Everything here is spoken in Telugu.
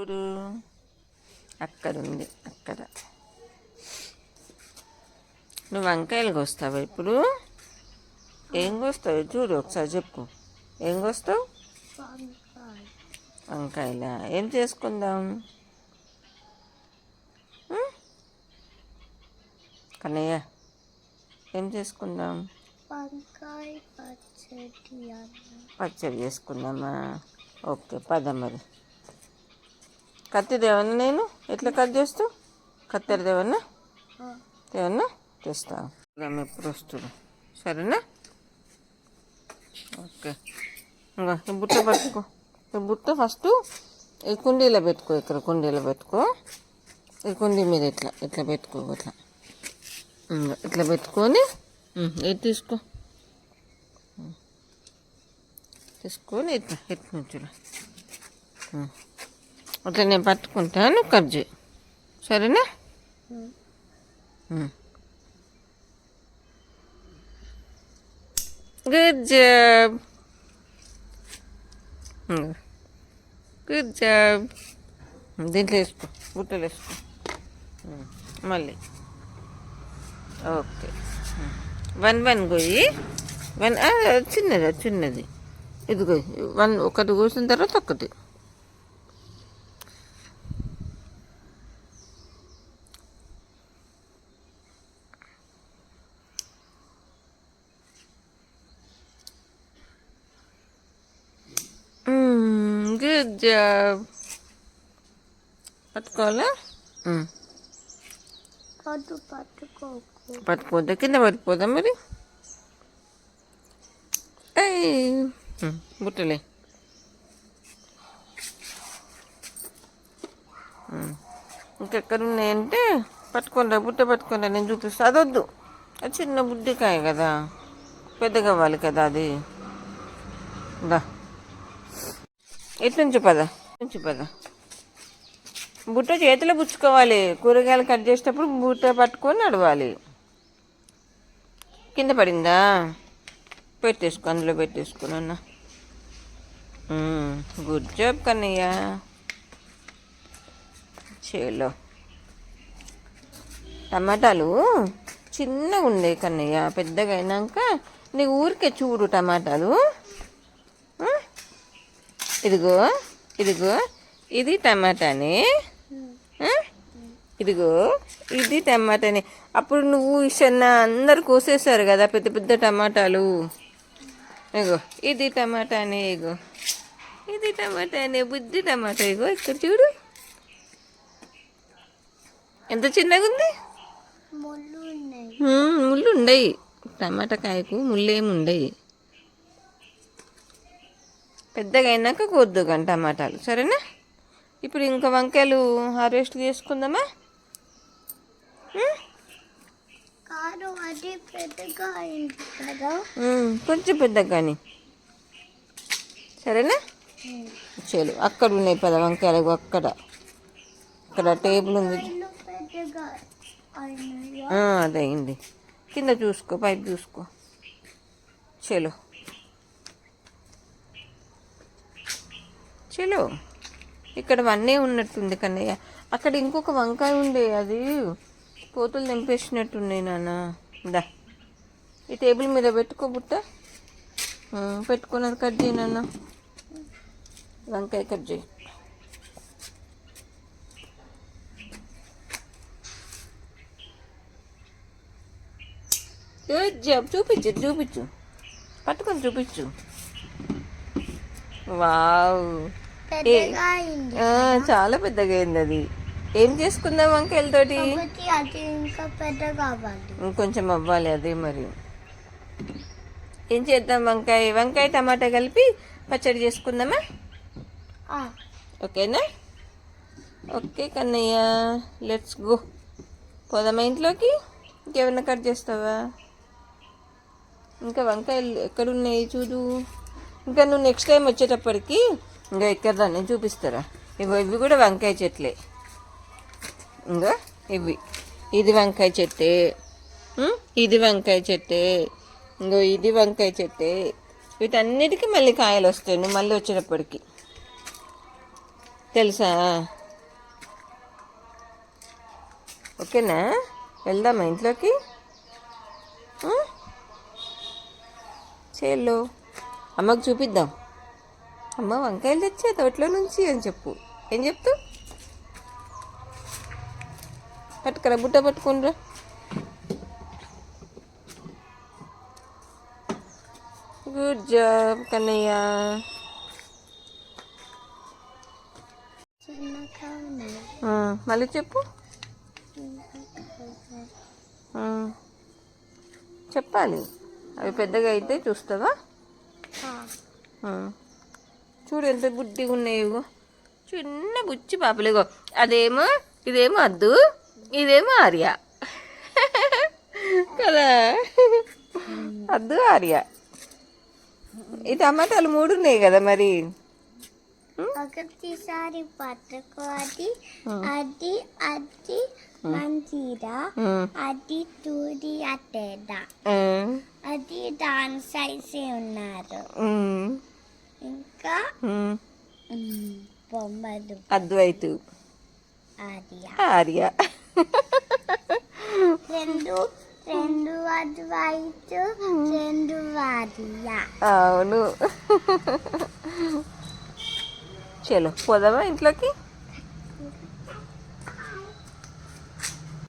చూడు అక్కడ ఉంది అక్కడ. నువ్వు వంకాయలు కోస్తావా ఇప్పుడు? ఏం కోస్తావు? చూడు ఒకసారి చెప్పు. ఏం కోస్తావు? వంకాయ వంకాయలా? ఏం చేసుకుందాం? కన్నయ్య ఏం చేసుకుందాం? పచ్చడి చేసుకుందామా? ఓకే పద మరి. కత్తి దేవన్నా నేను? ఎట్లా కట్ చేస్తావు కత్తెర దేవన్నా దేవన్నా తెస్తావు ఆమె ఎప్పుడు వస్తుడు? సరేనా? ఓకే. ఇంకా ఈ బుట్ట పట్టుకో. ఈ బుట్ట ఫస్ట్ ఈ కుండీలో పెట్టుకో ఇక్కడ కుండీలో పెట్టుకో. ఈ కుండీ మీద ఇట్లా ఇట్లా పెట్టుకో ఇట్లా ఇంకా ఇట్లా పెట్టుకొని ఇది తీసుకో. తీసుకొని ఇట్లా నుంచి అట్లా నేను పట్టుకుంటాను కట్ చేయి సరేనా గుడ్ జాబ్ గుడ్ జాబ్ దీంట్లో వేసుకో బుట్టలు వేసుకో మళ్ళీ ఓకే వన్ వన్ గోయి వన్ చిన్నది చిన్నది ఇదిగో వన్ ఒకటి కూసిన తర్వాత ఒకటి గుడ్ జాబ్ పట్టుకోవాలా? పట్టుకోద్దా కింద పడిపోదా మరి? బుట్టలే. ఇంకెక్కడ ఉన్నాయంటే పట్టుకోండి బుట్ట పట్టుకోండి నేను చూపిస్తా. అదొద్దు. అది చిన్న బుడ్డికాయ కదా. పెద్ద కావాలి కదా అది. దా. ఎట్లుంచు పద. పద. బుట్ట చేతిలో పుచ్చుకోవాలి. కూరగాయలు కట్ చేసేటప్పుడు బుట్ట పట్టుకొని నడవాలి. కింద పడిందా? పెట్టేసుకో అందులో పెట్టేసుకున్నా అన్న గుడ్ జాబ్ కన్నయ్య. చేలో. టమాటాలు చిన్నగా ఉండే కన్నయ్య పెద్దగా అయినాక నీ ఊరికే చూడు టమాటాలు. ఇదిగో ఇదిగో ఇది టమాటానే? ఇదిగో ఇది టమాటానే. అప్పుడు నువ్వు ఇషన్న అందరు కోసేసారు కదా పెద్ద పెద్ద టమాటాలు. ఇగో ఇది టమాటానే ఇగో ఇది టమాటానే బుద్ధి టమాటా ఇగో ఇక్కడ చూడు. ఎంత చిన్నగా ఉంది? ముళ్ళు ఉన్నాయి. మ్మ్, ముళ్ళు ఉండయి. టమాటా కాయకు ముళ్ళు ఏమి ఉండయి పెద్దగా అయినాక కొద్దు కానీ టమాటాలు సరేనా? ఇప్పుడు ఇంకా వంకాయలు హార్వెస్ట్ చేసుకుందామా? కొంచెం పెద్దగా కానీ సరేనా? చలు అక్కడ ఉన్నాయి పద వంకాయలు అక్కడ. అక్కడ టేబుల్ ఉంది. ఇల్లు పెద్దగా అయినాయా? ఆ, అదే అయింది కింద చూసుకో పైపు చూసుకో. చలో. చలో. ఇక్కడ వన్నే ఉన్నట్టుంది కన్నయ్య. అక్కడ ఇంకొక వంకాయ ఉండే అది కోతులు తెంపేసినట్టున్నాయి నాన్న. దా. ఈ టేబుల్ మీద పెట్టుకో బుట్ట. పెట్టుకొని అది కట్ చేయి నాన్న. వంకాయ కట్ చేయి. చూపించు చూపించు. పట్టుకొని చూపించు. వావ్. చాలా పెద్దగా అయింది అది. ఏం చేసుకుందాం పెద్ద కావాలి ఇంకొంచెం అవ్వాలి. అదే మరి. ఏం చేద్దాం వంకాయ? వంకాయ టమాటా కలిపి పచ్చడి చేసుకుందామా? ఓకేనా? Okay Kannayya let's go. పోదామా ఇంట్లోకి? ఇంకేమన్నా కట్ చేస్తావా? ఇంకా వంకాయలు ఎక్కడున్నాయి చూడు. ఇంకా నువ్వు నెక్స్ట్ టైం వచ్చేటప్పటికి ఇంకా ఎక్కడదాన్ని నేను చూపిస్తారా? ఇవి ఇవి కూడా వంకాయ చెట్లే. ఇంకా ఇవి. ఇది వంకాయ చెట్టే. ఇది వంకాయ చెట్టే. ఇంకో ఇది వంకాయ చెట్టే. వీటన్నిటికీ మళ్ళీ కాయలు వస్తాయి నువ్వు మళ్ళీ వచ్చేటప్పటికి. తెలుసా? ఓకేనా? వెళ్దామా ఇంట్లోకి? చేలో అమ్మకు చూపిద్దాం. అమ్మ వంకాయలు తెచ్చా తోటలో నుంచి అని చెప్పు. ఏం చెప్తూ పట్టుకరా బుట్ట పట్టుకుండ్రా. Good job Kannayya. మళ్ళీ చెప్పు. చెప్పాలి. అవి పెద్దగా అయితే చూస్తావా? చూడు ఎంత బుద్ధిగా ఉన్నాయో చిన్న బుచ్చి పాపలేగో అదేమో ఇదేమో అద్దు ఇదేమో ఆర్య. కదా? అద్దు ఆర్య. ఈ టమాటాలు మూడు ఉన్నాయి కదా మరి? ఒకటిసారి పట్టుకోవాలి ఆ. అది అది మంచిదా? అది తూడి అట్టేదా? అది దాని సైజే ఉన్నారు. ఇంకా? బొమ్మలు. అద్వైతు. ఆర్య. ఆర్య. రెండు రెండు అద్వైతు రెండు ఆర్య. అవును. చలో పోదామా ఇంట్లోకి